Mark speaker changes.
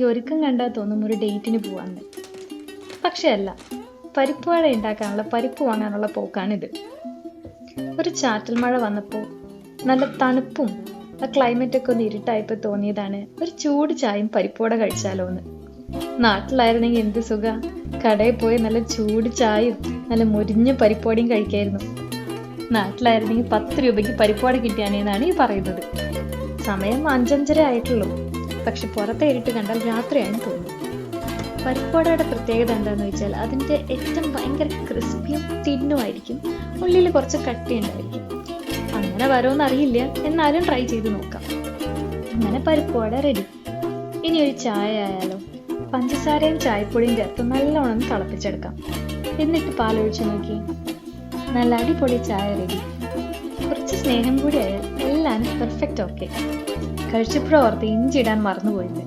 Speaker 1: ഈ ഒരുക്കം കണ്ടാൽ തോന്നും ഒരു ഡേറ്റിന് പോവാന്ന്. പക്ഷേ അല്ല പരിപ്പ് വട ഉണ്ടാക്കാനുള്ള പരിപ്പ് വാങ്ങാനുള്ള പോക്കാണിത്. ഒരു ചാറ്റൽ മഴ വന്നപ്പോൾ നല്ല തണുപ്പും ആ ക്ലൈമറ്റൊക്കെ ഒന്ന് ഇരുട്ടായപ്പോൾ തോന്നിയതാണ് ഒരു ചൂട് ചായയും പരിപ്പോടെ കഴിച്ചാലോ എന്ന് നാട്ടിലായിരുന്നെങ്കിൽ എന്ത് സുഖ? കടയിൽ പോയി നല്ല ചൂട് ചായയും നല്ല മുരിഞ്ഞ പരിപ്പോടിയും കഴിക്കായിരുന്നു. നാട്ടിലായിരുന്നെങ്കിൽ പത്ത് രൂപയ്ക്ക് പരിപ്പോട കിട്ടിയാണെന്നാണ് ഈ പറയുന്നത്. സമയം അഞ്ചഞ്ചര ആയിട്ടുള്ളൂ. പക്ഷെ പുറത്തെ ഇരുട്ട് കണ്ടാൽ രാത്രിയാണ് തോന്നുന്നു പരിപ്പുവടയുടെ പ്രത്യേകത എന്താണെന്ന് വെച്ചാൽ അതിന്റെ ഏറ്റവും ഭയങ്കര ക്രിസ്പിയും തിന്നുമായിരിക്കും ഉള്ളിൽ കുറച്ച് കട്ടി ഉണ്ടായിരിക്കും അങ്ങനെ വരുമെന്ന് അറിയില്ല. എന്നാലും ട്രൈ ചെയ്ത് നോക്കാം. അങ്ങനെ പരിപ്പുവട റെഡി ഇനി ഒരു ചായ ആയാലോ? പഞ്ചസാരയും ചായപ്പൊടിയും ചേർത്ത് നല്ലോണം തിളപ്പിച്ചെടുക്കാം. എന്നിട്ട് പാലൊഴിച്ച് നോക്കി. നല്ല അടിപൊളി ചായ റെഡി കുറച്ച് സ്നേഹം കൂടി ആയാൽ എല്ലാം പെർഫെക്റ്റ് ഓക്കെ കഴിച്ചപ്പോഴോർത്ത് ഇഞ്ചി ഇടാൻ മറന്നുപോയില്ല?